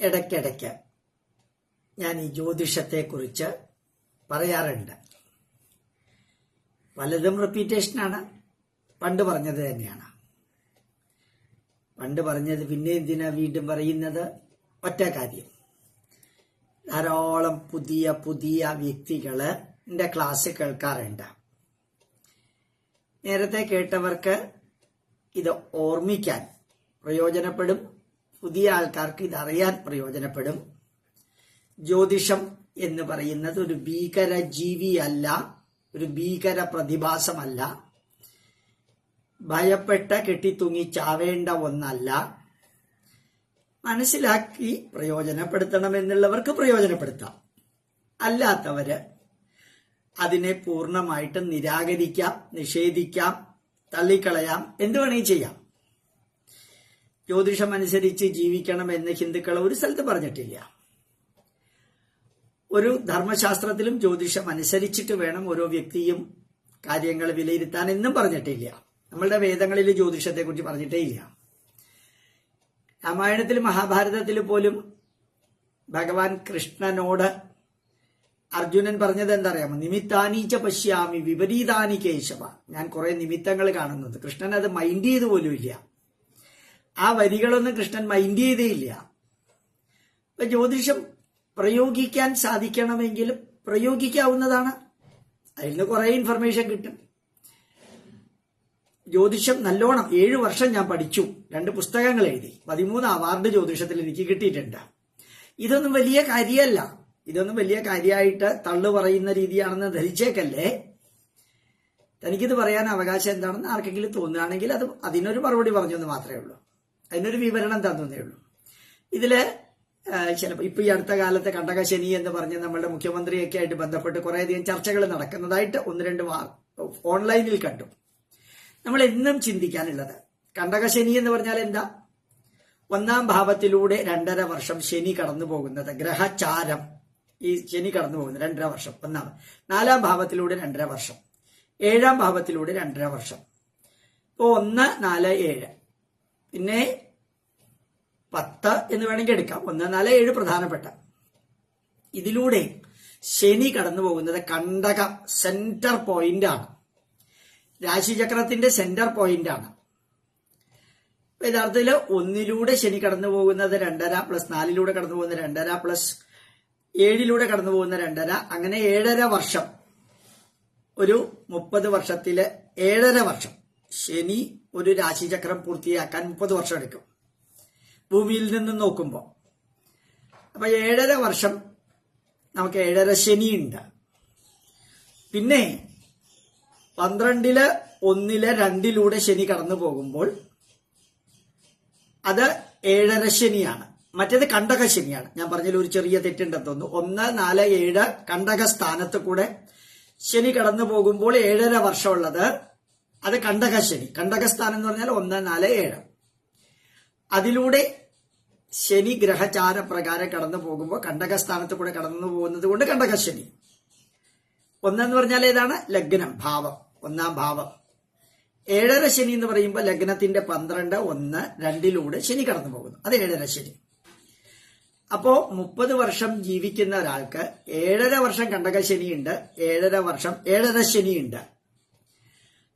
ഇടയ്ക്കിടയ്ക്ക് ഞാൻ ഈ ജ്യോതിഷത്തെക്കുറിച്ച് പറയാറുണ്ട്. പലതും റിപ്പീറ്റേഷനാണ് പണ്ട് പറഞ്ഞത് തന്നെയാണ്. പണ്ട് പറഞ്ഞത് പിന്നെ എന്തിനാ വീണ്ടും പറയുന്നത്? ഒറ്റ കാര്യം. ധാരാളം പുതിയ പുതിയ വ്യക്തികൾ എന്റെ ക്ലാസ് കേൾക്കാറുണ്ട്. നേരത്തെ കേട്ടവർക്ക് ഇത് ഓർമ്മിക്കാൻ പ്രയോജനപ്പെടും. പുതിയ ആൾക്കാർക്ക് ഇത് അറിയാൻ പ്രയോജനപ്പെടും. ജ്യോതിഷം എന്ന് പറയുന്നത് ഒരു ഭീകര ജീവിയല്ല ഒരു ഭീകര പ്രതിഭാസമല്ല ഭയപ്പെട്ട കെട്ടിത്തൂങ്ങി ചാവേണ്ട ഒന്നല്ല. മനസ്സിലാക്കി പ്രയോജനപ്പെടുത്തണമെന്നുള്ളവർക്ക് പ്രയോജനപ്പെടുത്താം. അല്ലാത്തവര് അതിനെ പൂർണമായിട്ട് നിരാകരിക്കാം നിഷേധിക്കാം തള്ളിക്കളയാം. എന്ത് വേണമെങ്കിൽ ചെയ്യാം. ജ്യോതിഷം അനുസരിച്ച് ജീവിക്കണമെന്ന് ഹിന്ദുക്കൾ ഒരു സ്ഥലത്ത് പറഞ്ഞിട്ടില്ല. ഒരു ധർമ്മശാസ്ത്രത്തിലും ജ്യോതിഷം അനുസരിച്ചിട്ട് വേണം ഓരോ വ്യക്തിയും കാര്യങ്ങൾ വിലയിരുത്താൻ എന്നും പറഞ്ഞിട്ടില്ല. നമ്മളുടെ വേദങ്ങളിൽ ജ്യോതിഷത്തെക്കുറിച്ച് പറഞ്ഞിട്ടേ ഇല്ല. രാമായണത്തിൽ മഹാഭാരതത്തിൽ പോലും ഭഗവാൻ കൃഷ്ണനോട് അർജുനൻ പറഞ്ഞത് എന്താ അറിയാമോ നിമിത്താനീച്ച പശ്യാമി വിപരീതാനി കേശവ. ഞാൻ കുറെ നിമിത്തങ്ങൾ കാണുന്നത്. കൃഷ്ണൻ അത് മൈൻഡ് ചെയ്ത് പോലും ഇല്ല. ആ വരികളൊന്നും കൃഷ്ണൻ മൈൻഡ് ചെയ്തേ ഇല്ല ഇപ്പൊ ജ്യോതിഷം പ്രയോഗിക്കാൻ സാധിക്കണമെങ്കിൽ പ്രയോഗിക്കാവുന്നതാണ്. അതിൽ നിന്ന് കുറെ ഇൻഫർമേഷൻ കിട്ടും. ജ്യോതിഷം നല്ലോണം ഏഴ് വർഷം ഞാൻ പഠിച്ചു. രണ്ട് പുസ്തകങ്ങൾ എഴുതി. പതിമൂന്ന് അവാർഡ് ജ്യോതിഷത്തിൽ എനിക്ക് കിട്ടിയിട്ടുണ്ട്. ഇതൊന്നും വലിയ കാര്യമല്ല. ഇതൊന്നും വലിയ കാര്യമായിട്ട് തള്ളു പറയുന്ന രീതിയാണെന്ന് ധരിച്ചേക്കല്ലേ? തനിക്കിത് പറയാൻ അവകാശം എന്താണെന്ന് ആർക്കെങ്കിലും തോന്നുകയാണെങ്കിൽ അത് അതിനൊരു മറുപടി പറഞ്ഞെന്ന് മാത്രമേ ഉള്ളൂ. അതിനൊരു വിവരണം തന്നേ ഉള്ളൂ. ഇതിൽ ചിലപ്പോൾ ഇപ്പൊ ഈ അടുത്ത കാലത്ത് കണ്ടകശനി എന്ന് പറഞ്ഞ് നമ്മളുടെ മുഖ്യമന്ത്രിയൊക്കെ ആയിട്ട് ബന്ധപ്പെട്ട് കുറേയധികം ചർച്ചകൾ നടക്കുന്നതായിട്ട് ഒന്ന് രണ്ട് ഓൺലൈനിൽ കണ്ടു. നമ്മൾ എന്നും ചിന്തിക്കാനുള്ളത് കണ്ടകശനി എന്ന് പറഞ്ഞാൽ എന്താ? ഒന്നാം ഭാവത്തിലൂടെ രണ്ടര വർഷം ശനി കടന്നു പോകുന്നത് ഗ്രഹചാരം. ഈ ശനി കടന്നു പോകുന്നത് രണ്ടര വർഷം ഒന്നാം നാലാം ഭാവത്തിലൂടെ രണ്ടര വർഷം ഏഴാം ഭാവത്തിലൂടെ രണ്ടര വർഷം. ഇപ്പോ ഒന്ന് നാല് ഏഴ്. പിന്നെ പത്ത് എന്ന് വേണമെങ്കിൽ എടുക്കാം. ഒന്ന് നാല് ഏഴ് പ്രധാനപ്പെട്ട. ഇതിലൂടെ ശനി കടന്നു പോകുന്നത് കണ്ടക സെന്റർ പോയിന്റ് ആണ്. രാശിചക്രത്തിന്റെ സെന്റർ പോയിന്റ് ആണ്. യഥാർത്ഥത്തിൽ ഒന്നിലൂടെ ശനി കടന്നു പോകുന്നത് രണ്ടര പ്ലസ് നാലിലൂടെ കടന്നു പോകുന്ന രണ്ടര പ്ലസ് ഏഴിലൂടെ കടന്നു പോകുന്ന രണ്ടര. അങ്ങനെ ഏഴര വർഷം. ഒരു മുപ്പത് വർഷത്തിലെ ഏഴര വർഷം. ശനി ഒരു രാശിചക്രം പൂർത്തിയാക്കാൻ മുപ്പത് വർഷം എടുക്കും. ഭൂമിയിൽ നിന്ന് നോക്കുമ്പോൾ അപ്പൊ ഏഴര വർഷം നമുക്ക് ഏഴര ശനിയുണ്ട്. പിന്നെ പന്ത്രണ്ടിൽ ഒന്നിൽ രണ്ടിലൂടെ ശനി കടന്നു പോകുമ്പോൾ അത് ഏഴര ശനിയാണ്. മറ്റേത് കണ്ടക ശനിയാണ്. ഞാൻ പറഞ്ഞതിൽ ഒരു ചെറിയ തെറ്റുണ്ടെന്ന് തോന്നുന്നു. ഒന്ന് നാല് ഏഴ് കണ്ടക സ്ഥാനത്ത് കൂടെ ശനി കടന്നു പോകുമ്പോൾ ഏഴര വർഷമുള്ളത് അത് കണ്ടക ശനി. കണ്ടക സ്ഥാനം എന്ന് പറഞ്ഞാൽ ഒന്ന് നാല് ഏഴ്. അതിലൂടെ ശനി ഗ്രഹചാര പ്രകാരം കടന്നു പോകുമ്പോൾ കണ്ടക സ്ഥാനത്ത് കൂടെ കടന്നു പോകുന്നത് കൊണ്ട് കണ്ടക ശനി ഒന്നെന്ന് പറഞ്ഞാൽ ഏതാണ്? ലഗ്നം ഭാവം. ഒന്നാം ഭാവം. ഏഴര ശനി എന്ന് പറയുമ്പോൾ ലഗ്നത്തിന്റെ പന്ത്രണ്ട് ഒന്ന് രണ്ടിലൂടെ ശനി കടന്നു പോകുന്നു. അത് ഏഴര ശനി. അപ്പോ മുപ്പത് വർഷം ജീവിക്കുന്ന ഒരാൾക്ക് ഏഴര വർഷം കണ്ടകശനിയുണ്ട് ഏഴര വർഷം ഏഴര ശനിയുണ്ട്.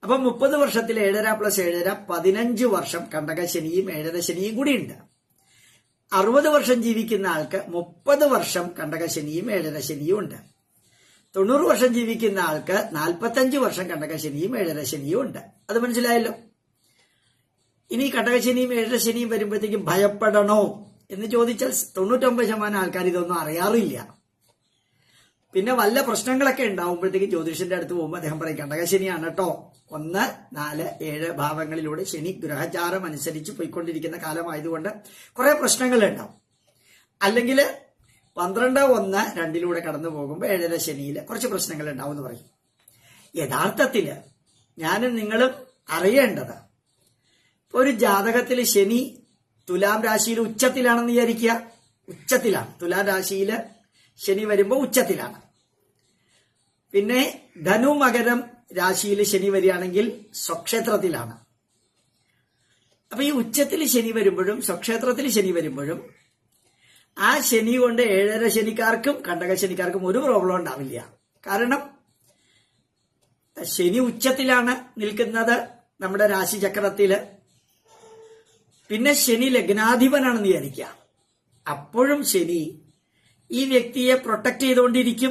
അപ്പൊ മുപ്പത് വർഷത്തിൽ ഏഴര പ്ലസ് ഏഴര പതിനഞ്ച് വർഷം കണ്ടകശനിയും ഏഴര ശനിയും കൂടിയുണ്ട്. അറുപത് വർഷം ജീവിക്കുന്ന ആൾക്ക് മുപ്പത് വർഷം കണ്ടകശനിയും ഏഴര ശനിയും ഉണ്ട്. തൊണ്ണൂറ് വർഷം ജീവിക്കുന്ന ആൾക്ക് നാൽപ്പത്തഞ്ച് വർഷം കണ്ടകശനിയും ഏഴര ശനിയും ഉണ്ട്. അത് മനസ്സിലായല്ലോ? ഇനി കണ്ടകശനിയും ഏഴര ശനിയും വരുമ്പോഴത്തേക്കും ഭയപ്പെടണോ എന്ന് ചോദിച്ചാൽ തൊണ്ണൂറ്റൊമ്പത് ശതമാനം ആൾക്കാർ ഇതൊന്നും അറിയാറില്ല. പിന്നെ വല്ല പ്രശ്നങ്ങളൊക്കെ ഉണ്ടാവുമ്പോഴത്തേക്ക് ജ്യോതിഷന്റെ അടുത്ത് പോകുമ്പോൾ അദ്ദേഹം പറയും കണ്ടകശനിയാണ് കേട്ടോ ഒന്ന് നാല് ഏഴ് ഭാവങ്ങളിലൂടെ ശനി ഗ്രഹചാരം അനുസരിച്ച് പോയിക്കൊണ്ടിരിക്കുന്ന കാലമായതുകൊണ്ട് കുറെ പ്രശ്നങ്ങൾ ഉണ്ടാവും അല്ലെങ്കിൽ പന്ത്രണ്ട് ഒന്ന് രണ്ടിലൂടെ കടന്നു പോകുമ്പോൾ ഏഴര ശനിയിൽ കുറച്ച് പ്രശ്നങ്ങൾ ഉണ്ടാവും എന്ന് പറയും. യഥാർത്ഥത്തിൽ ഞാനും നിങ്ങളും അറിയേണ്ടത് ഒരു ജാതകത്തിൽ ശനി തുലാം രാശിയിൽ ഉച്ചത്തിലാണെന്ന് വിചാരിക്കുക. ഉച്ചത്തിലാണ്. തുലാം രാശിയിൽ ശനി വരുമ്പോൾ ഉച്ചത്തിലാണ്. പിന്നെ ധനു മകരം രാശിയിൽ ശനി വരികയാണെങ്കിൽ സ്വക്ഷേത്രത്തിലാണ്. അപ്പൊ ഈ ഉച്ചത്തിൽ ശനി വരുമ്പോഴും സ്വക്ഷേത്രത്തിൽ ശനി വരുമ്പോഴും ആ ശനി കൊണ്ട് ഏഴര ശനിക്കാർക്കും കണ്ടക ശനിക്കാർക്കും ഒരു പ്രോബ്ലം ഉണ്ടാവില്ല. കാരണം ശനി ഉച്ചത്തിലാണ് നിൽക്കുന്നത് നമ്മുടെ രാശി രാശിചക്രത്തിൽ പിന്നെ ശനി ലഗ്നാധിപനാണെന്ന് വിചാരിക്കുക. അപ്പോഴും ശനി ഈ വ്യക്തിയെ പ്രൊട്ടക്ട് ചെയ്തുകൊണ്ടിരിക്കും.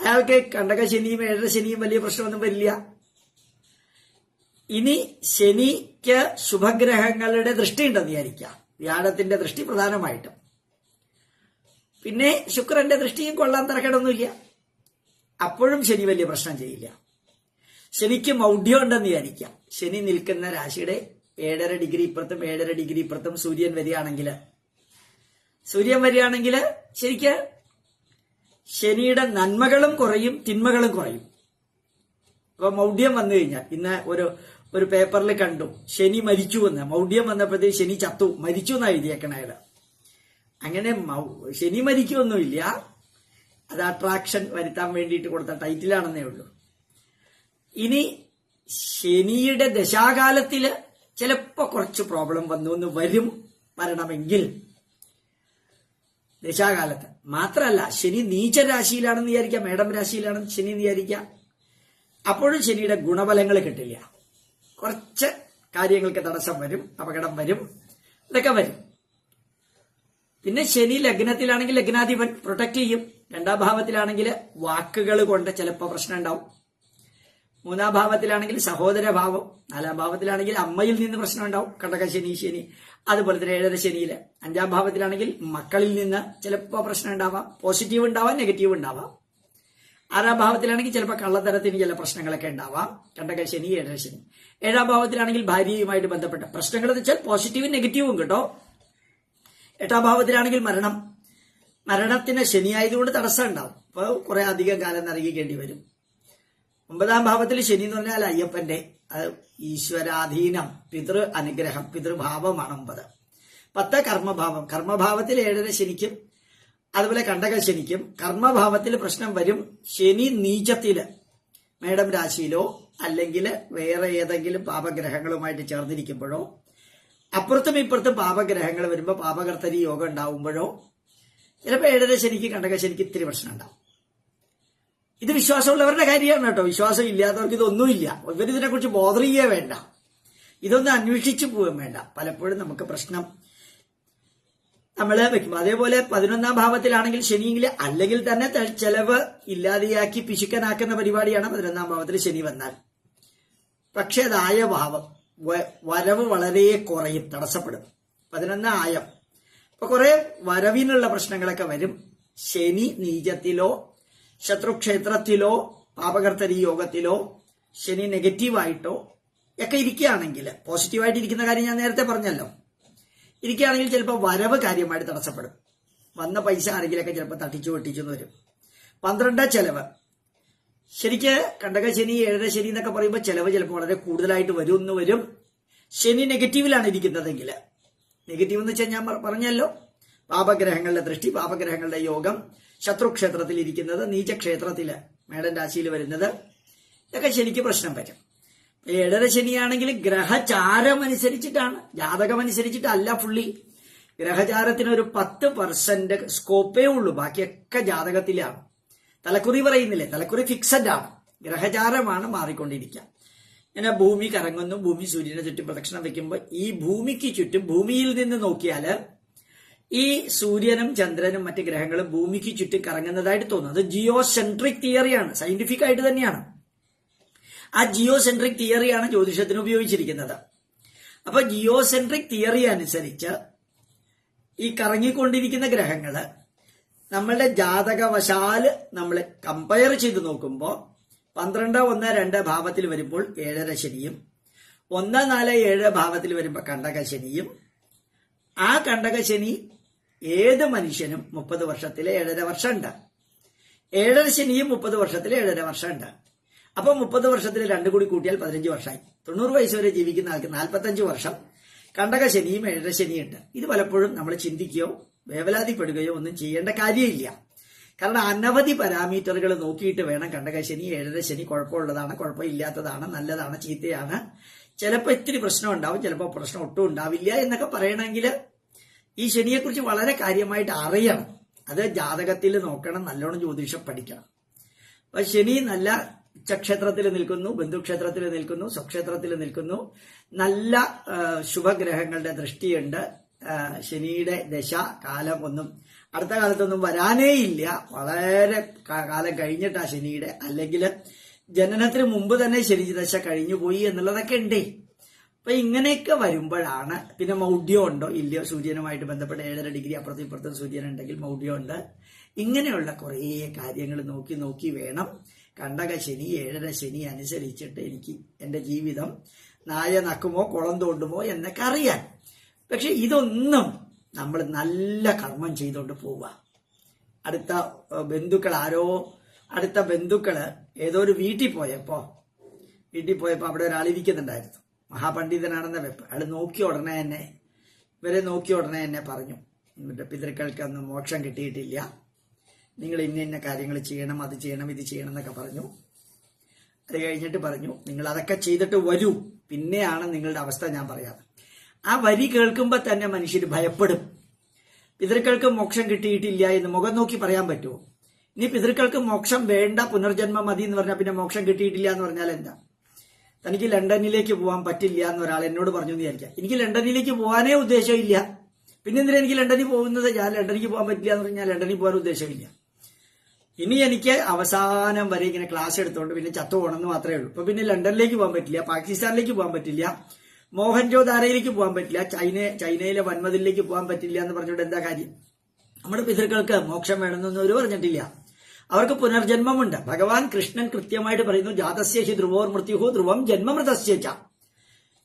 അയാൾക്ക് കണ്ടക ശനിയും ഏഴര ശനിയും വലിയ പ്രശ്നമൊന്നും വരില്ല. ഇനി ശനിക്ക് ശുഭഗ്രഹങ്ങളുടെ ദൃഷ്ടി ഉണ്ടെന്ന് വിചാരിക്കാം വ്യാഴത്തിന്റെ ദൃഷ്ടി പ്രധാനമായിട്ടും. പിന്നെ ശുക്രന്റെ ദൃഷ്ടിയും കൊള്ളാൻ തരക്കേടൊന്നുമില്ല. അപ്പോഴും ശനി വലിയ പ്രശ്നം ചെയ്യില്ല. ശനിക്ക് മൗഢ്യം ഉണ്ടെന്ന് വിചാരിക്കാം ശനി നിൽക്കുന്ന രാശിയുടെ ഏഴര ഡിഗ്രി ഇപ്പുറത്തും ഏഴര ഡിഗ്രി ഇപ്പുറത്തും സൂര്യൻ വരികയാണെങ്കിൽ സൂര്യൻ വരികയാണെങ്കിൽ ശരിക്ക് ശനിയുടെ നന്മകളും കുറയും തിന്മകളും കുറയും. അപ്പൊ മൗഢ്യം വന്നു കഴിഞ്ഞാൽ ഇന്ന് ഒരു ഒരു പേപ്പറിൽ കണ്ടു ശനി മരിച്ചു എന്ന്. മൗഢ്യം വന്നപ്പോഴത്തേക്ക് ശനി ചത്തു മരിച്ചു എന്നാ എഴുതിയേക്കണ അങ്ങനെ ശനി മരിക്കുമൊന്നുമില്ല അത് അട്രാക്ഷൻ വരുത്താൻ വേണ്ടിയിട്ട് കൊടുത്ത ടൈറ്റിലാണെന്നേ ഉള്ളൂ. ഇനി ശനിയുടെ ദശാകാലത്തിൽ ചിലപ്പോ കുറച്ച് പ്രോബ്ലം വന്നു എന്ന് വരും വരണമെങ്കിൽ ദശാകാലത്ത്. മാത്രമല്ല ശനി നീച്ച രാശിയിലാണെന്ന് വിചാരിക്കാം മേടം രാശിയിലാണെന്ന് ശനി വിചാരിക്കാം. അപ്പോഴും ശനിയുടെ ഗുണഫലങ്ങൾ കിട്ടില്ല. കുറച്ച് കാര്യങ്ങൾക്ക് തടസ്സം വരും അപകടം വരും ഇതൊക്കെ വരും. പിന്നെ ശനി ലഗ്നത്തിലാണെങ്കിൽ ലഗ്നാധിപൻ പ്രൊട്ടക്ട് ചെയ്യും. രണ്ടാം ഭാവത്തിലാണെങ്കിൽ വാക്കുകൾ കൊണ്ട് ചിലപ്പോൾ പ്രശ്നം ഉണ്ടാവും. മൂന്നാം ഭാവത്തിലാണെങ്കിൽ സഹോദര ഭാവം നാലാം ഭാവത്തിലാണെങ്കിൽ അമ്മയിൽ നിന്ന് പ്രശ്നം ഉണ്ടാവും. കണ്ടക ശനി ശനി. അതുപോലെ തന്നെ ഏഴര ശനിയിൽ. അഞ്ചാം ഭാവത്തിലാണെങ്കിൽ മക്കളിൽ നിന്ന് ചിലപ്പോൾ പ്രശ്നം ഉണ്ടാവാം പോസിറ്റീവ് ഉണ്ടാവാം നെഗറ്റീവ് ഉണ്ടാവാം. ആറാം ഭാവത്തിലാണെങ്കിൽ ചിലപ്പോൾ കള്ളത്തരത്തിന് ചില പ്രശ്നങ്ങളൊക്കെ ഉണ്ടാവാം. കണ്ടക ശനി ഏഴര ശനി. ഏഴാം ഭാവത്തിലാണെങ്കിൽ ഭാര്യയുമായിട്ട് ബന്ധപ്പെട്ട പ്രശ്നങ്ങൾ എന്ന് വെച്ചാൽ പോസിറ്റീവും നെഗറ്റീവും കേട്ടോ. എട്ടാം ഭാവത്തിലാണെങ്കിൽ മരണം. മരണത്തിന് ശനിയായതുകൊണ്ട് തടസ്സം ഉണ്ടാവും. അപ്പോൾ കുറെ അധികം കാലം നൽകിക്കേണ്ടി വരും. ഒമ്പതാം ഭാവത്തിൽ ശനി എന്ന് പറഞ്ഞാൽ അയ്യപ്പന്റെ ഈശ്വരാധീനം പിതൃ അനുഗ്രഹം പിതൃഭാവമാണ് ഒമ്പത്. പത്ത് കർമ്മഭാവം. കർമ്മഭാവത്തിൽ ഏഴര ശനിക്കും അതുപോലെ കണ്ടക ശനിക്കും കർമ്മഭാവത്തിൽ പ്രശ്നം വരും ശനി നീചത്തിൽ മേഡം രാശിയിലോ അല്ലെങ്കിൽ വേറെ ഏതെങ്കിലും പാപഗ്രഹങ്ങളുമായിട്ട് ചേർന്നിരിക്കുമ്പോഴോ അപ്പുറത്തും ഇപ്പുറത്തും പാപഗ്രഹങ്ങൾ വരുമ്പോൾ പാപകർത്തരി യോഗം ഉണ്ടാവുമ്പോഴോ ചിലപ്പോൾ ഏഴര ശനിക്ക് കണ്ടക ശനിക്ക് ഇത്തിരി പ്രശ്നം ഉണ്ടാവും. ഇത് വിശ്വാസമുള്ളവരുടെ കാര്യമാണ് കേട്ടോ. വിശ്വാസം ഇല്ലാത്തവർക്ക് ഇതൊന്നുമില്ല. ഇവരിതിനെ കുറിച്ച് ബോധർ ചെയ്യേ വേണ്ട. ഇതൊന്നും അന്വേഷിച്ചു പോവുകയും വേണ്ട. പലപ്പോഴും നമുക്ക് പ്രശ്നം നമ്മൾ വെക്കും. അതേപോലെ പതിനൊന്നാം ഭാവത്തിലാണെങ്കിൽ ശനിയെങ്കിൽ അല്ലെങ്കിൽ തന്നെ ചെലവ് ഇല്ലാതെയാക്കി പിശുക്കനാക്കുന്ന പരിപാടിയാണ് പതിനൊന്നാം ഭാവത്തിൽ ശനി വന്നാൽ. പക്ഷേ അതായ ഭാവം. വരവ് വളരെ കുറയും തടസ്സപ്പെടും. പതിനൊന്നാം ആയം. അപ്പൊ കുറെ വരവിനുള്ള പ്രശ്നങ്ങളൊക്കെ വരും. ശനി നീചത്തിലോ ശത്രുക്ഷേത്രത്തിലോ പാപകർത്തരി യോഗത്തിലോ ശനി നെഗറ്റീവായിട്ടോ ഒക്കെ ഇരിക്കുകയാണെങ്കിൽ പോസിറ്റീവായിട്ട് ഇരിക്കുന്ന കാര്യം ഞാൻ നേരത്തെ പറഞ്ഞല്ലോ. ഇരിക്കുകയാണെങ്കിൽ ചിലപ്പോൾ വരവ് കാര്യമായിട്ട് തടസ്സപ്പെടും. വന്ന പൈസ ആരെങ്കിലൊക്കെ ചിലപ്പോൾ തട്ടിച്ചു പൊട്ടിച്ചെന്ന് വരും. പന്ത്രണ്ട് ചെലവ്. ശരിക്ക് കണ്ടക ശനി ഏഴര ശനി എന്നൊക്കെ പറയുമ്പോൾ ചെലവ് ചിലപ്പോൾ വളരെ കൂടുതലായിട്ട് വരും എന്ന് വരും. ശനി നെഗറ്റീവിലാണ് ഇരിക്കുന്നതെങ്കിൽ. നെഗറ്റീവ് എന്ന് വെച്ചാൽ ഞാൻ പറഞ്ഞല്ലോ. പാപഗ്രഹങ്ങളുടെ ദൃഷ്ടി പാപഗ്രഹങ്ങളുടെ യോഗം ശത്രുക്ഷേത്രത്തിൽ ഇരിക്കുന്നത് നീചക്ഷേത്രത്തിൽ മേടൻ രാശിയിൽ വരുന്നത്. ഇതൊക്കെ ശനിക്ക് പ്രശ്നം പറ്റും. ഏഴര ശനിയാണെങ്കിൽ ഗ്രഹചാരം അനുസരിച്ചിട്ടാണ് ജാതകം അനുസരിച്ചിട്ടല്ല ഫുള്ളി ഗ്രഹചാരത്തിന് ഒരു പത്ത് പെർസെന്റ് സ്കോപ്പേ ഉള്ളൂ. ബാക്കിയൊക്കെ ജാതകത്തിലാണ്. തലക്കുറി പറയുന്നില്ലേ? തലക്കുറി ഫിക്സഡ് ആണ്. ഗ്രഹചാരമാണ് മാറിക്കൊണ്ടിരിക്കുക. ഇങ്ങനെ ഭൂമി കറങ്ങുന്നു. ഭൂമി സൂര്യനെ ചുറ്റും പ്രദക്ഷിണം വെക്കുമ്പോൾ ഈ ഭൂമിക്ക് ചുറ്റും ഭൂമിയിൽ നിന്ന് നോക്കിയാൽ ഈ സൂര്യനും ചന്ദ്രനും മറ്റ് ഗ്രഹങ്ങളും ഭൂമിക്ക് ചുറ്റും കറങ്ങുന്നതായിട്ട് തോന്നുന്നു. അത് ജിയോ സെൻട്രിക് തിയറിയാണ് സയന്റിഫിക് ആയിട്ട് തന്നെയാണ്. ആ ജിയോ സെൻട്രിക് തിയറിയാണ് ജ്യോതിഷത്തിന് ഉപയോഗിച്ചിരിക്കുന്നത്. അപ്പൊ ജിയോ സെൻട്രിക് തിയറി അനുസരിച്ച് ഈ കറങ്ങിക്കൊണ്ടിരിക്കുന്ന ഗ്രഹങ്ങൾ നമ്മളുടെ ജാതകവശാൽ നമ്മൾ കമ്പയർ ചെയ്ത് നോക്കുമ്പോൾ പന്ത്രണ്ട് ഒന്ന് രണ്ട് ഭാവത്തിൽ വരുമ്പോൾ ഏഴര ശനിയും ഒന്ന് നാല് ഏഴ് ഭാവത്തിൽ വരുമ്പോൾ കണ്ടക ശനിയും ആ കണ്ടകശനി ഏത് മനുഷ്യനും മുപ്പത് വർഷത്തിലെ ഏഴര വർഷം വർഷമുണ്ട്. ഏഴര ശനിയും മുപ്പത് വർഷത്തിലെ ഏഴര വർഷം വർഷമുണ്ട്. അപ്പൊ മുപ്പത് വർഷത്തിൽ രണ്ടു കൂടി കൂട്ടിയാൽ പതിനഞ്ച് വർഷമായി. തൊണ്ണൂറ് വയസ്സ് വരെ ജീവിക്കുന്ന ആൾക്ക് നാൽപ്പത്തഞ്ച് വർഷം കണ്ടക ശനിയും ഏഴര ശനിയുണ്ട്. ഇത് പലപ്പോഴും നമ്മൾ ചിന്തിക്കുകയോ വേവലാതിപ്പെടുകയോ ഒന്നും ചെയ്യേണ്ട കാര്യമില്ല. കാരണം അനവധി പാരാമീറ്ററുകൾ നോക്കിയിട്ട് വേണം കണ്ടക ശനി ഏഴര ശനി കുഴപ്പമുള്ളതാണ് കുഴപ്പമില്ലാത്തതാണ് നല്ലതാണ് ചീത്തയാണ്. ചിലപ്പോൾ ഇത്തിരി പ്രശ്നം ഉണ്ടാവും ചിലപ്പോൾ പ്രശ്നം ഒട്ടും ഉണ്ടാവില്ല എന്നൊക്കെ പറയണമെങ്കിൽ ഈ ശനിയെക്കുറിച്ച് വളരെ കാര്യമായിട്ട് അറിയണം. അത് ജാതകത്തിൽ നോക്കണം നല്ലോണം ജ്യോതിഷം പഠിക്കണം. അപ്പൊ ശനി നല്ല ഉച്ചക്ഷേത്രത്തിൽ നിൽക്കുന്നു ബന്ധുക്ഷേത്രത്തിൽ നിൽക്കുന്നു സ്വക്ഷേത്രത്തിൽ നിൽക്കുന്നു. നല്ല ശുഭഗ്രഹങ്ങളുടെ ദൃഷ്ടിയുണ്ട്. ശനിയുടെ ദശ കാലം ഒന്നും അടുത്ത കാലത്തൊന്നും വരാനേ ഇല്ല. വളരെ കാലം കഴിഞ്ഞിട്ടാ ശനിയുടെ. അല്ലെങ്കിൽ ജനനത്തിന് മുമ്പ് തന്നെ ശരി ദശ കഴിഞ്ഞു പോയി എന്നുള്ളതൊക്കെ ഉണ്ടേ. അപ്പൊ ഇങ്ങനെയൊക്കെ വരുമ്പോഴാണ് പിന്നെ മൗഢ്യം ഉണ്ടോ? ഇല്ലയോ? സൂര്യനുമായിട്ട് ബന്ധപ്പെട്ട ഏഴര ഡിഗ്രി അപ്പുറത്തും ഇപ്പുറത്തും സൂര്യൻ ഉണ്ടെങ്കിൽ മൗഢ്യം ഉണ്ട്. ഇങ്ങനെയുള്ള കുറേ കാര്യങ്ങൾ നോക്കി നോക്കി വേണം. കണ്ടക ശനി ഏഴര ശനി അനുസരിച്ചിട്ട് എനിക്ക് എന്റെ ജീവിതം നായ നക്കുമോ കുളം തോണ്ടുമോ എന്നൊക്കെ അറിയാൻ. പക്ഷെ ഇതൊന്നും നമ്മൾ നല്ല കർമ്മം ചെയ്തുകൊണ്ട് പോവുക അടുത്ത ബന്ധുക്കൾ ആരോ അടുത്ത ബന്ധുക്കൾ ഏതോ ഒരു വീട്ടിൽ പോയപ്പോ വീട്ടിൽ പോയപ്പോ അവിടെ ഒരാൾ ഇരിക്കുന്നുണ്ടായിരുന്നു. മഹാപണ്ഡിതനാണെന്ന വെപ്പ്. അയാൾ നോക്കിയ ഉടനെ തന്നെ ഇവരെ നോക്കിയ ഉടനെ തന്നെ പറഞ്ഞു എന്നിട്ട് പിതൃക്കൾക്കൊന്നും മോക്ഷം കിട്ടിയിട്ടില്ല. നിങ്ങൾ ഇന്ന ഇന്ന കാര്യങ്ങൾ ചെയ്യണം അത് ചെയ്യണം ഇത് ചെയ്യണം എന്നൊക്കെ പറഞ്ഞു. അത് കഴിഞ്ഞിട്ട് പറഞ്ഞു നിങ്ങൾ അതൊക്കെ ചെയ്തിട്ട് വരൂ. പിന്നെയാണ് നിങ്ങളുടെ അവസ്ഥ ഞാൻ പറയാം ആ വരി കേൾക്കുമ്പോൾ തന്നെ മനുഷ്യർ ഭയപ്പെടും. പിതൃക്കൾക്ക് മോക്ഷം കിട്ടിയിട്ടില്ല എന്ന് മുഖം നോക്കി പറയാൻ പറ്റുമോ? ഇനി പിതൃക്കൾക്ക് മോക്ഷം വേണ്ട പുനർജന്മം മതി എന്ന് പറഞ്ഞാൽ പിന്നെ മോക്ഷം കിട്ടിയിട്ടില്ല എന്ന് പറഞ്ഞാൽ എന്താ? തനിക്ക് ലണ്ടനിലേക്ക് പോകാൻ പറ്റില്ല എന്ന് ഒരാൾ എന്നോട് പറഞ്ഞു എന്ന് വിചാരിക്കാം. എനിക്ക് ലണ്ടനിലേക്ക് പോകാനേ ഉദ്ദേശമില്ല. പിന്നെ എന്തിനാ എനിക്ക് ലണ്ടനിൽ പോകുന്നത്? ഞാൻ ലണ്ടനിക്ക് പോകാൻ പറ്റില്ല എന്ന് പറഞ്ഞാൽ ലണ്ടനിൽ പോകാൻ ഉദ്ദേശമില്ല. ഇനി എനിക്ക് അവസാനം വരെ ഇങ്ങനെ ക്ലാസ് എടുത്തോണ്ട് പിന്നെ ചത്തു പോകണമെന്ന് മാത്രമേ ഉള്ളൂ. ഇപ്പൊ പിന്നെ ലണ്ടനിലേക്ക് പോകാൻ പറ്റില്ല പാകിസ്ഥാനിലേക്ക് പോകാൻ പറ്റില്ല മോഹൻജോ മോഹൻജോദാരയിലേക്ക് പോകാൻ പറ്റില്ല ചൈന ചൈനയിലെ വൻമതിലേക്ക് പോകാൻ പറ്റില്ല എന്ന് പറഞ്ഞുകൊണ്ട് എന്താ കാര്യം? നമ്മുടെ പിതൃക്കൾക്ക് മോക്ഷം വേണമെന്നൊന്നും ഒരു പറഞ്ഞിട്ടില്ല. അവർക്ക് പുനർജന്മമുണ്ട്. ഭഗവാൻ കൃഷ്ണൻ കൃത്യമായിട്ട് പറയുന്നു ജാതസ്യ ഹി ധ്രുവോർ മൃത്യുഹു ധ്രുവം ജന്മമൃതസ്യ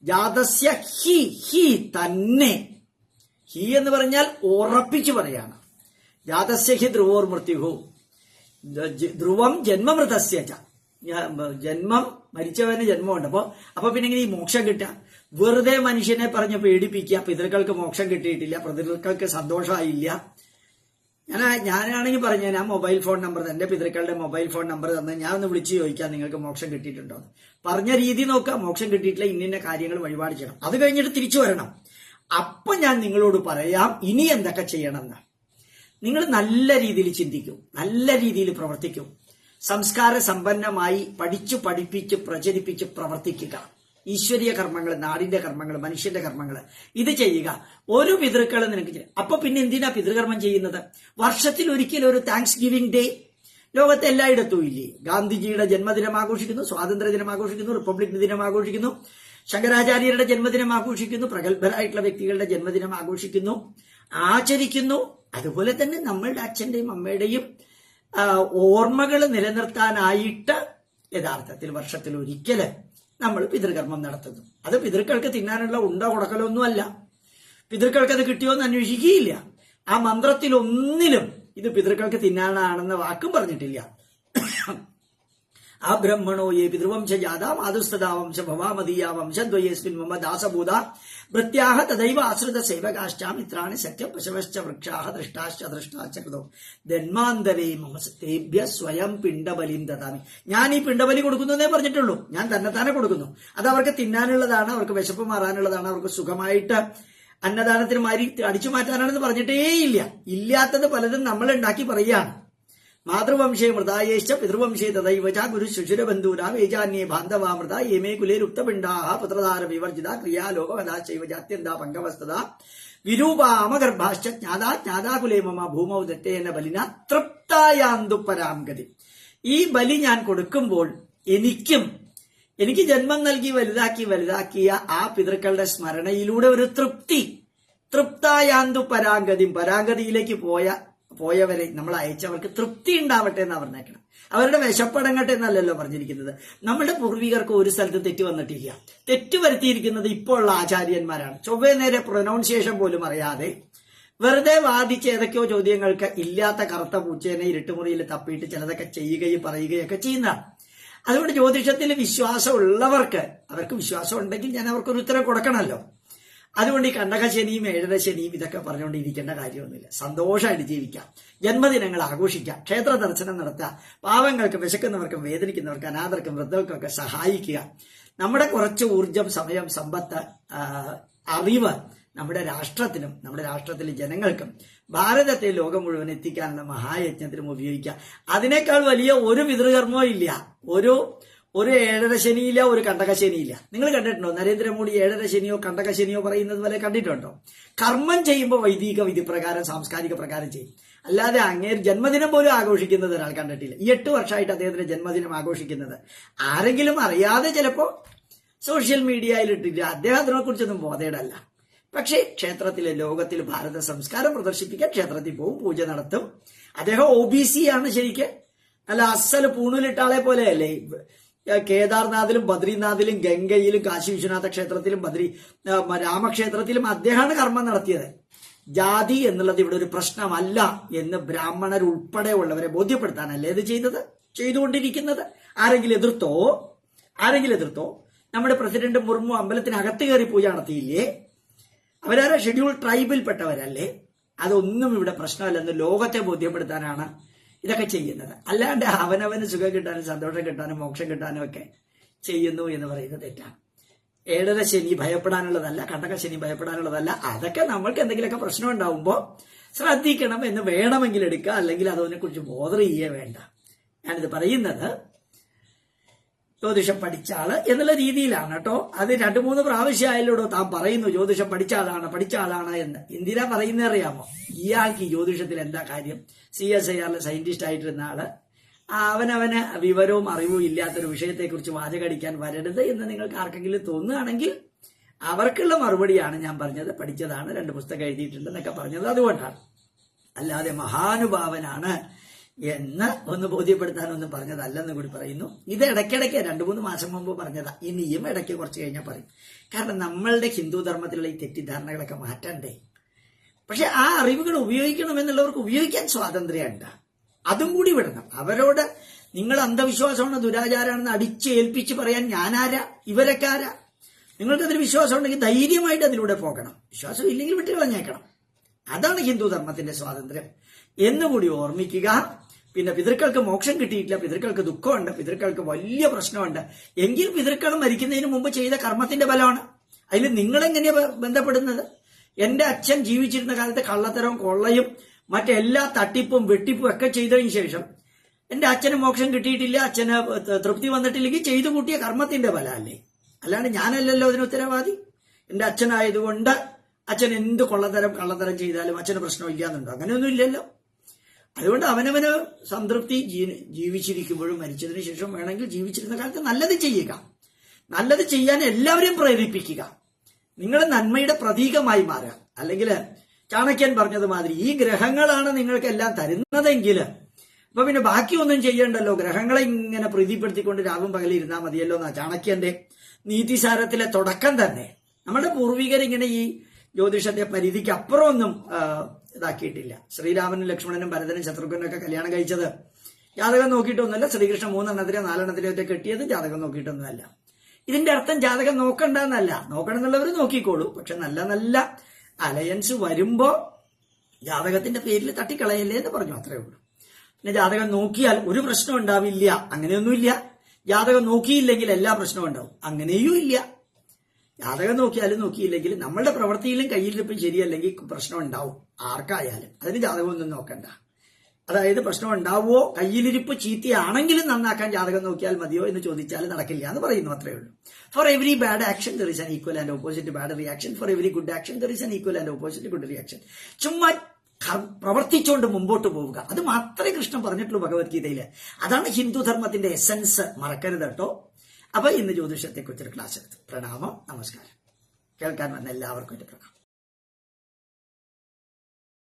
ജാതസ്യ ഹി ഹി തന്നെ. ഹി എന്ന് പറഞ്ഞാൽ ഉറപ്പിച്ചു പറയാണ്. ജാതസ്യ ഹി ധ്രുവോർ മൃത്യുഹു ധ്രുവം ജന്മമൃതസ്യ ജന്മം മരിച്ചവന് ജന്മമുണ്ട്. അപ്പോ അപ്പൊ പിന്നെ ഇങ്ങനെ ഈ മോക്ഷം കിട്ടുക. വെറുതെ മനുഷ്യനെ പറഞ്ഞ് പേടിപ്പിക്കുക. പിതൃക്കൾക്ക് മോക്ഷം കിട്ടിയിട്ടില്ല പിതൃക്കൾക്ക് സന്തോഷമായില്ല. ഞാൻ ഞാനാണെങ്കിൽ പറഞ്ഞു ഞാൻ മൊബൈൽ ഫോൺ നമ്പർ എന്റെ പിതൃക്കളുടെ മൊബൈൽ ഫോൺ നമ്പർ തന്നെ ഞാൻ ഒന്ന് വിളിച്ച് ചോദിക്കാം നിങ്ങൾക്ക് മോക്ഷം കിട്ടിയിട്ടുണ്ടോ. പറഞ്ഞ രീതി നോക്കുക മോക്ഷം കിട്ടിയിട്ടില്ല ഇന്നിന്ന കാര്യങ്ങൾ വഴിപാട് ചെയ്യണം. അത് കഴിഞ്ഞിട്ട് തിരിച്ചു വരണം. അപ്പൊ ഞാൻ നിങ്ങളോട് പറയാം ഇനി എന്തൊക്കെ ചെയ്യണമെന്ന്. നിങ്ങൾ നല്ല രീതിയിൽ ചിന്തിക്കും നല്ല രീതിയിൽ പ്രവർത്തിക്കും. സംസ്കാര സമ്പന്നമായി പഠിച്ചു പഠിപ്പിച്ച് പ്രചരിപ്പിച്ച് പ്രവർത്തിക്കുക. ഈശ്വരീയ കർമ്മങ്ങൾ നാടിന്റെ കർമ്മങ്ങൾ മനുഷ്യന്റെ കർമ്മങ്ങൾ ഇത് ചെയ്യുക. ഒരു പിതൃക്കൾ നിനക്ക് അപ്പൊ പിന്നെ എന്തിനാ പിതൃകർമ്മം ചെയ്യുന്നത്? വർഷത്തിൽ ഒരിക്കലും ഒരു താങ്ക്സ് ഗിവിംഗ് ഡേ ലോകത്തെ എല്ലായിടത്തും ഇല്ലേ? ഗാന്ധിജിയുടെ ജന്മദിനം ആഘോഷിക്കുന്നു സ്വാതന്ത്ര്യ ദിനം ആഘോഷിക്കുന്നു റിപ്പബ്ലിക് ദിനം ആഘോഷിക്കുന്നു ശങ്കരാചാര്യരുടെ ജന്മദിനം ആഘോഷിക്കുന്നു പ്രഗത്ഭരായിട്ടുള്ള വ്യക്തികളുടെ ജന്മദിനം ആഘോഷിക്കുന്നു ആചരിക്കുന്നു. അതുപോലെ തന്നെ നമ്മളുടെ അച്ഛന്റെയും അമ്മയുടെയും ഓർമ്മകൾ നിലനിർത്താനായിട്ട് യഥാർത്ഥത്തിൽ വർഷത്തിൽ ഒരിക്കൽ നമ്മൾ പിതൃകർമ്മം നടത്തുന്നു. അത് പിതൃക്കൾക്ക് തിന്നാനുള്ള ഉണ്ട കൊടുക്കലൊന്നുമല്ല പിതൃക്കൾക്ക് അത് കിട്ടിയോന്ന് അന്വേഷിക്കുകയില്ല. ആ മന്ത്രത്തിൽ ഒന്നിലും ഇത് പിതൃക്കൾക്ക് തിന്നാനാണെന്ന വാക്കും പറഞ്ഞിട്ടില്ല. ആ ബ്രഹ്മണോ യേ പിതൃവംശ ജാതാ മാതുസ്തദാ വംശ ഭവാമതീയ വംശദ്വയേസ്മിൻ മമ ദാസഭൂത. വൃത്യാഹ തദൈവ ആശ്രിത സേവകാശ്ചാ മിത്രാണി സത്യം പശവശ്ച വൃക്ഷാഹ ദൃഷ്ടാശ്ച ദൃഷ്ടാശ്ച കൃതോ. ജന്മാന്തരേ മമ തേഭ്യ സ്വയം പിണ്ടബലിം ദദാമി. ഞാൻ ഈ പിണ്ടബലി കൊടുക്കുന്നതേ പറഞ്ഞിട്ടുള്ളൂ. ഞാൻ തന്നെത്താനെ കൊടുക്കുന്നു. അത് അവർക്ക് തിന്നാനുള്ളതാണ് അവർക്ക് വിശപ്പ് മാറാനുള്ളതാണ് അവർക്ക് സുഖമായിട്ട് അന്നദാനത്തിന് മാരി അടിച്ചു മാറ്റാനാണെന്ന് പറഞ്ഞിട്ടേ പറഞ്ഞിട്ടേയില്ല. ഇല്ലാത്തത് പലതും നമ്മൾ ഉണ്ടാക്കി പറയുകയാണ്. മാതൃവംശേ മൃതായേശ്ച പിതൃവംശേ തഥൈവ ച ഗുരു ശുശുരബന്ധൂരാ ഏജാന്യേ ബാന്ധവാ മൃത യേമേ കുലേ ലുപ്തപിണ്ഡാഹ പുത്രധാര വിവർജിത ക്രിയാലോകവദാശൈവ ജാത്യന്താ പങ്കവസ്തത വിരൂപാമഗർഭാശ്ച ജ്ഞാതാ ജ്ഞാതാകുലേ മമ ഭൂമൗ ദത്തേന ബലിന തൃപ്തായാന്തു പരാംഗതി ഈ ബലി ഞാൻ കൊടുക്കുമ്പോൾ എനിക്കും എനിക്ക് ജന്മം നൽകി വലുതാക്കി വലുതാക്കിയ ആ പിതൃക്കളുടെ സ്മരണയിലൂടെ ഒരു തൃപ്തി തൃപ്തായാന്തു പരാഗതി പരാഗതിയിലേക്ക് പോയ പോയവരെ നമ്മൾ അയച്ചവർക്ക് തൃപ്തി ഉണ്ടാവട്ടെ എന്ന് പറഞ്ഞേക്കണം. അവരുടെ വിശപ്പടങ്ങട്ടെ എന്നല്ലല്ലോ പറഞ്ഞിരിക്കുന്നത്. നമ്മുടെ പൂർവികർക്ക് ഒരു സ്ഥലത്ത് തെറ്റ് വന്നിട്ടില്ല. തെറ്റ് വരുത്തിയിരിക്കുന്നത് ഇപ്പോൾ ഉള്ള ആചാര്യന്മാരാണ്. ചൊവ്വേ നേരെ പ്രൊനൗൺസിയേഷൻ പോലും അറിയാതെ വെറുതെ വാദിച്ച് ഏതൊക്കെയോ ചോദ്യങ്ങൾക്ക് ഇല്ലാത്ത കറുത്ത പൂച്ചേനെ ഇരുട്ടുമുറിയിൽ തപ്പിയിട്ട് ചിലതൊക്കെ ചെയ്യുകയും പറയുകയൊക്കെ ചെയ്യുന്നതാണ്. അതുകൊണ്ട് ജ്യോതിഷത്തിൽ വിശ്വാസമുള്ളവർക്ക് അവർക്ക് വിശ്വാസം ഉണ്ടെങ്കിൽ ഞാൻ അവർക്കൊരു ഉത്തരം കൊടുക്കണമല്ലോ. അതുകൊണ്ട് ഈ കണ്ടകശനിയും ഏഴര ശനിയും ഇതൊക്കെ പറഞ്ഞുകൊണ്ട് ഇരിക്കേണ്ട കാര്യമൊന്നുമില്ല. സന്തോഷമായിട്ട് ജീവിക്കാം. ജന്മദിനങ്ങൾ ആഘോഷിക്കാം. ക്ഷേത്ര ദർശനം നടത്തുക. പാവങ്ങൾക്ക് വിശക്കുന്നവർക്കും വേദനിക്കുന്നവർക്കും അനാഥർക്കും വൃദ്ധർക്കൊക്കെ സഹായിക്കുക. നമ്മുടെ കുറച്ച് ഊർജം സമയം സമ്പത്ത് അറിവ് നമ്മുടെ രാഷ്ട്രത്തിനും നമ്മുടെ രാഷ്ട്രത്തിലെ ജനങ്ങൾക്കും ഭാരതത്തെ ലോകം മുഴുവൻ എത്തിക്കാനുള്ള മഹായജ്ഞത്തിനും ഉപയോഗിക്കുക. അതിനേക്കാൾ വലിയ ഒരു പിതൃകർമ്മവും ഇല്ല. ഒരു ഒരു ഏഴര ശനിയില്ല ഒരു കണ്ടക ശനിയില്ല. നിങ്ങൾ കണ്ടിട്ടുണ്ടോ? നരേന്ദ്രമോദി ഏഴര ശനിയോ കണ്ടക ശനിയോ പറയുന്നത് പോലെ കണ്ടിട്ടുണ്ടോ? കർമ്മം ചെയ്യുമ്പോൾ വൈദിക വിധി പ്രകാരം സാംസ്കാരിക പ്രകാരം ചെയ്യും. അല്ലാതെ അങ്ങേർ ജന്മദിനം പോലും ആഘോഷിക്കുന്നത് ഒരാൾ കണ്ടിട്ടില്ല. ഈ എട്ട് വർഷമായിട്ട് അദ്ദേഹത്തിന്റെ ജന്മദിനം ആഘോഷിക്കുന്നത്. ആരെങ്കിലും അറിയാതെ ചിലപ്പോ സോഷ്യൽ മീഡിയയിൽ ഇട്ടില്ല. അദ്ദേഹത്തിനെ കുറിച്ചൊന്നും ബോധേടല്ല. പക്ഷേ ക്ഷേത്രത്തിലെ ലോകത്തിൽ ഭാരത സംസ്കാരം പ്രദർശിപ്പിക്കാൻ ക്ഷേത്രത്തിൽ പോവും പൂജ നടത്തും. അദ്ദേഹം ഒ ബി സി ആണ് ശരിക്ക്. അല്ല അസൽ പൂണൂലിട്ടാളെ പോലെയല്ലേ? കേദാർനാഥിലും ബദ്രീനാഥിലും ഗംഗയിലും കാശി വിശ്വനാഥ ക്ഷേത്രത്തിലും ബദ്രി രാമക്ഷേത്രത്തിലും അദ്ദേഹമാണ് കർമ്മം നടത്തിയത്. ജാതി എന്നുള്ളത് ഇവിടെ ഒരു പ്രശ്നമല്ല എന്ന് ബ്രാഹ്മണർ ഉൾപ്പെടെയുള്ളവരെ ബോധ്യപ്പെടുത്താനല്ലേ ഇത് ചെയ്തത്? ചെയ്തുകൊണ്ടിരിക്കുന്നത്. ആരെങ്കിലും എതിർത്തോ? ആരെങ്കിലും എതിർത്തോ? നമ്മുടെ പ്രസിഡന്റ് മുർമു അമ്പലത്തിനകത്ത് കയറി പൂജ നടത്തിയില്ലേ? അവരാരെ? ഷെഡ്യൂൾ ട്രൈബിൽപ്പെട്ടവരല്ലേ? അതൊന്നും ഇവിടെ പ്രശ്നമല്ലെന്ന് ലോകത്തെ ബോധ്യപ്പെടുത്താനാണ് ഇതൊക്കെ ചെയ്യുന്നത്. അല്ലാണ്ട് അവനവന് സുഖം കിട്ടാനും സന്തോഷം കിട്ടാനും മോക്ഷം കിട്ടാനും ഒക്കെ ചെയ്യുന്നു എന്ന് പറയുന്നത് തെറ്റാണ്. ഏഴര ശനി ഭയപ്പെടാനുള്ളതല്ല കണ്ടക ശനി ഭയപ്പെടാനുള്ളതല്ല അതൊക്കെ നമ്മൾക്ക് എന്തെങ്കിലുമൊക്കെ പ്രശ്നം ഉണ്ടാവുമ്പോൾ ശ്രദ്ധിക്കണം എന്ന് വേണമെങ്കിൽ എടുക്കുക അല്ലെങ്കിൽ അതിനെക്കുറിച്ച് ബോധർ ചെയ്യേ വേണ്ട. ഞാനിത് പറയുന്നത് ജ്യോതിഷം പഠിച്ച ആൾ എന്നുള്ള രീതിയിലാണ് കേട്ടോ. അത് രണ്ടു മൂന്ന് പ്രാവശ്യം പ്രാവശ്യമായാലൂടോ താൻ പറയുന്നു ജ്യോതിഷം പഠിച്ച ആളാണ് പഠിച്ച ആളാണ് എന്ന്. എന്തിനാ പറയുന്നത് അറിയാമോ? ഇയാൾക്ക് ജ്യോതിഷത്തിൽ എന്താ കാര്യം? സി എസ് ഐ ആറിലെ സയന്റിസ്റ്റ് ആയിട്ടിരുന്ന ആൾ അവനവന് വിവരവും അറിവും ഇല്ലാത്തൊരു വിഷയത്തെക്കുറിച്ച് വാചകടിക്കാൻ വരരുത് എന്ന് നിങ്ങൾക്ക് ആർക്കെങ്കിലും തോന്നുകയാണെങ്കിൽ അവർക്കുള്ള മറുപടിയാണ് ഞാൻ പറഞ്ഞത്. പഠിച്ചതാണ് രണ്ട് പുസ്തകം എഴുതിയിട്ടുണ്ടെന്നൊക്കെ പറഞ്ഞത് അതുകൊണ്ടാണ്. അല്ലാതെ മഹാനുഭാവനാണ് എന്ന് ഒന്ന് ബോധ്യപ്പെടുത്താനൊന്നും പറഞ്ഞതല്ലെന്ന് കൂടി പറയുന്നു. ഇത് ഇടയ്ക്കിടയ്ക്ക് രണ്ടു മൂന്ന് മാസം മുമ്പ് പറഞ്ഞതാ. ഇനിയും ഇടയ്ക്ക് കുറച്ച് കഴിഞ്ഞാൽ പറയും. കാരണം നമ്മളുടെ ഹിന്ദു ധർമ്മത്തിലുള്ള ഈ തെറ്റിദ്ധാരണകളൊക്കെ മാറ്റണ്ടേ? പക്ഷെ ആ അറിവുകൾ ഉപയോഗിക്കണമെന്നുള്ളവർക്ക് ഉപയോഗിക്കാൻ സ്വാതന്ത്ര്യമുണ്ട്. അതും കൂടി വിടണം. അവരോട് നിങ്ങൾ അന്ധവിശ്വാസമാണ് ദുരാചാരമാണെന്ന് അടിച്ചേൽപ്പിച്ച് പറയാൻ ഞാനാരാ? ഇവരൊക്കെ ആരാ നിങ്ങൾക്കതിൽ വിശ്വാസം ഉണ്ടെങ്കിൽ ധൈര്യമായിട്ട് അതിലൂടെ പോകണം. വിശ്വാസം ഇല്ലെങ്കിൽ വിട്ടുകളഞ്ഞേക്കണം. അതാണ് ഹിന്ദു ധർമ്മത്തിന്റെ സ്വാതന്ത്ര്യം. എന്നുകൂടി ഓർമ്മിക്കുക. പിന്നെ പിതൃക്കൾക്ക് മോക്ഷം കിട്ടിയിട്ടില്ല പിതൃക്കൾക്ക് ദുഃഖമുണ്ട് പിതൃക്കൾക്ക് വലിയ പ്രശ്നമുണ്ട്. എങ്കിൽ പിതൃക്കൾ മരിക്കുന്നതിന് മുമ്പ് ചെയ്ത കർമ്മത്തിന്റെ ഫലമാണ്. അതിൽ നിങ്ങളെങ്ങനെയാ ബന്ധപ്പെടുന്നത്? എന്റെ അച്ഛൻ ജീവിച്ചിരുന്ന കാലത്ത് കള്ളത്തരവും കൊള്ളയും മറ്റെല്ലാ തട്ടിപ്പും വെട്ടിപ്പും ഒക്കെ ചെയ്തതിന് ശേഷം എന്റെ അച്ഛന് മോക്ഷം കിട്ടിയിട്ടില്ല അച്ഛന് തൃപ്തി വന്നിട്ടില്ലെങ്കിൽ ചെയ്തു കൂട്ടിയ കർമ്മത്തിന്റെ ഫലമല്ലേ? അല്ലാണ്ട് ഞാനല്ലല്ലോ അതിന് ഉത്തരവാദി. എന്റെ അച്ഛനായതുകൊണ്ട് അച്ഛൻ എന്ത് കൊള്ളത്തരം കള്ളത്തരം ചെയ്താലും അച്ഛന് പ്രശ്നമില്ല എന്നുണ്ടോ അങ്ങനെയൊന്നും ഇല്ലല്ലോ. അതുകൊണ്ട് അവനവന് സംതൃപ്തി ജീവിച്ചിരിക്കുമ്പോഴും മരിച്ചതിന് ശേഷം വേണമെങ്കിൽ ജീവിച്ചിരുന്ന കാലത്ത് നല്ലത് ചെയ്യുക. നല്ലത് ചെയ്യാൻ എല്ലാവരെയും പ്രേരിപ്പിക്കുക. നിങ്ങൾ നന്മയുടെ പ്രതീകമായി മാറുക. അല്ലെങ്കിൽ ചാണക്യൻ പറഞ്ഞത് മാതിരി ഈ ഗ്രഹങ്ങളാണ് നിങ്ങൾക്കെല്ലാം തരുന്നതെങ്കിൽ അപ്പൊ പിന്നെ ബാക്കിയൊന്നും ചെയ്യണ്ടല്ലോ. ഗ്രഹങ്ങളെ ഇങ്ങനെ പ്രീതിപ്പെടുത്തിക്കൊണ്ട് രാവും പകലും ഇരുന്നാൽ മതിയല്ലോ എന്നാ ചാണക്യന്റെ നീതിസാരത്തിലെ തുടക്കം തന്നെ. നമ്മുടെ പൂർവികർ ഇങ്ങനെ ഈ ജ്യോതിഷത്തെ പരിധിക്ക് അപ്പുറമൊന്നും ഇതാക്കിയിട്ടില്ല. ശ്രീരാമനും ലക്ഷ്മണനും ഭരതനും ശത്രുഘ്നും ഒക്കെ കല്യാണം കഴിച്ചത് ജാതകം നോക്കിയിട്ടൊന്നുമല്ല. ശ്രീകൃഷ്ണൻ മൂന്നെണ്ണത്തിലോ നാലെണ്ണത്തിലോ ഒക്കെ കെട്ടിയത് ജാതകം നോക്കിയിട്ടൊന്നുമല്ല. ഇതിന്റെ അർത്ഥം ജാതകം നോക്കണ്ട എന്നല്ല നോക്കണം എന്നുള്ളവർ നോക്കിക്കോളൂ. പക്ഷെ നല്ല നല്ല അലയൻസ് വരുമ്പോ ജാതകത്തിന്റെ പേരിൽ തട്ടിക്കളയല്ലേ എന്ന് പറഞ്ഞു. അത്രേ ഉള്ളൂ. പിന്നെ ജാതകം നോക്കിയാൽ ഒരു പ്രശ്നം ഉണ്ടാവില്ല. അങ്ങനെയൊന്നുമില്ല. ജാതകം നോക്കിയില്ലെങ്കിൽ എല്ലാ പ്രശ്നവും ഉണ്ടാവും. അങ്ങനെയും ഇല്ല. ജാതകം നോക്കിയാലും നോക്കിയില്ലെങ്കിൽ നമ്മളുടെ പ്രവൃത്തിയിലും കയ്യിലിരിപ്പും ശരിയല്ലെങ്കിൽ പ്രശ്നം ഉണ്ടാവും ആർക്കായാലും. അതിന് ജാതകമൊന്നും നോക്കണ്ട. അതായത് പ്രശ്നം ഉണ്ടാവുമോ കയ്യിലിരിപ്പ് ചീത്തയാണെങ്കിലും നന്നാക്കാൻ ജാതകം നോക്കിയാൽ മതിയോ എന്ന് ചോദിച്ചാൽ നടക്കില്ല എന്ന് പറയുന്നു അത്രേ ഉള്ളൂ. For every bad action there is an equal and opposite bad reaction for every good action there is an equal and opposite good reaction ചുമ്മാ പ്രവർത്തിച്ചുകൊണ്ട് മുമ്പോട്ട് പോവുക. അത് മാത്രമേ കൃഷ്ണൻ പറഞ്ഞിട്ടുള്ളൂ ഭഗവത്ഗീതയിൽ അതാണ് ഹിന്ദു ധർമ്മത്തിന്റെ എസൻസ് മറക്കരുത് കേട്ടോ. അപ്പൊ ഇന്ന് ജ്യോതിഷത്തെ കുറിച്ചൊരു ക്ലാസ് എടുത്തു. പ്രണാമം നമസ്കാരം. കേൾക്കാൻ വന്ന എല്ലാവർക്കും എന്റെ പ്രണാമം.